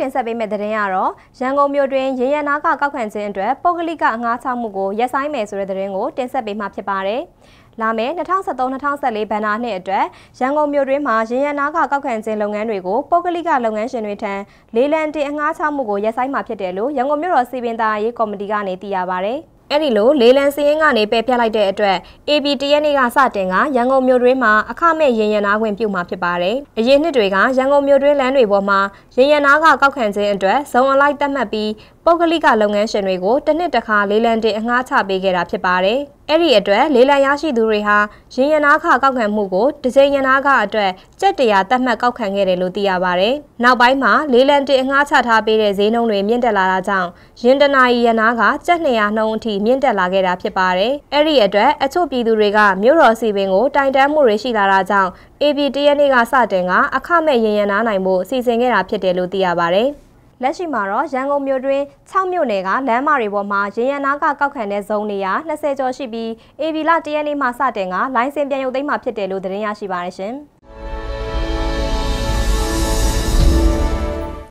တင်ဆက်ပေးမယ့်သတင်းကတော့ရန်ကုန်မြို့တွင်ရေရနာကကောက်ခံခြင်းအတွက်ပုဂ္ဂလိကအငှားချမှုကိုရပ်ဆိုင်းမယ်ဆိုတဲ့သတင်းကိုတင်ဆက်ပေးမှာဖြစ်ပါတယ်။လာမယ့်2023-2024ဘဏ္ဍာနှစ်အတွက်ရန်ကုန်မြို့တွင်မှာရေရနာကကောက်ခံခြင်းလုပ်ငန်းတွေကိုပုဂ္ဂလိကလုပ်ငန်းရှင်တွေထံလေးလံတင်အငှားချမှုကိုရပ်ဆိုင်းမှာဖြစ်တယ်လို့ရန်ကုန်မြို့တော်စီပင်သားရေးကော်မတီကနေသိရပါဗျ။ အဲ့ဒီလိုလေးလံစည်ရင်ကနေပယ်ဖြတ်လိုက်တဲ့အတွက် AB တရက်နေ့ကစတင်ကရန်ကုန်မြို့တွင်းမှာအခမဲ့ရင်ရနာခွင့်ပြုမှာဖြစ်ပါတယ်။အရင်နှစ်တွေကရန်ကုန်မြို့တွင်းလမ်းတွေပေါ်မှာရင်ရနာကကောက်ခံခြင်းအတွက်ဇုံအလိုက်တတ်မှတ်ပြီးပုဂ္ဂလိကလုပ်ငန်းရှင်တွေကိုတစ်နှစ်တစ်ခါလေးလံတင်အငှားချပေးခဲ့တာဖြစ်ပါတယ်။အဲ့ဒီအတွက်လေးလံရရှိသူတွေဟာရင်ရနာခကောက်ခံမှုကိုတစ်ချိန်ရနာခအတွက်ကြက်တရာတတ်မှတ်ကောက်ခံခဲ့တယ်လို့သိရပါတယ်။နောက်ပိုင်းမှာလေးလံတင်အငှားချထားပေးတဲ့ဈေးနှုန်းတွေမြင့်တက်လာတာကြောင့်ရင်တနာရီရနာကကြက်200နှုန်းအထိမြင့်တက်လာခဲ့တာဖြစ်ပါတယ်။အဲ့ဒီအတွက်အချို့ပြည်သူတွေကမြို့တော်စီပင်ကိုတိုင်တန်းမှုတွေရှိလာတာကြောင့် AB တရက်နေ့ကစတင်ကအခမဲ့ရင်ရနာနိုင်မှုစီစဉ်ခဲ့တာဖြစ်တယ်လို့သိရပါတယ်။ လက်ရှိမှာတော့ရန်ကုန်မြို့တွင်6မြို့နယ်ကလမ်းမတွေပေါ်မှာရေရန်နာကကောက်ခံတဲ့ဇုံနေရာ20ကျော်ရှိပြီး AB လတရက်နေ့မှစတင်ကလိုင်းစင်ပြန်ရုပ်သိမ်းမှာဖြစ်တယ်လို့သတင်းရရှိပါရရှင်။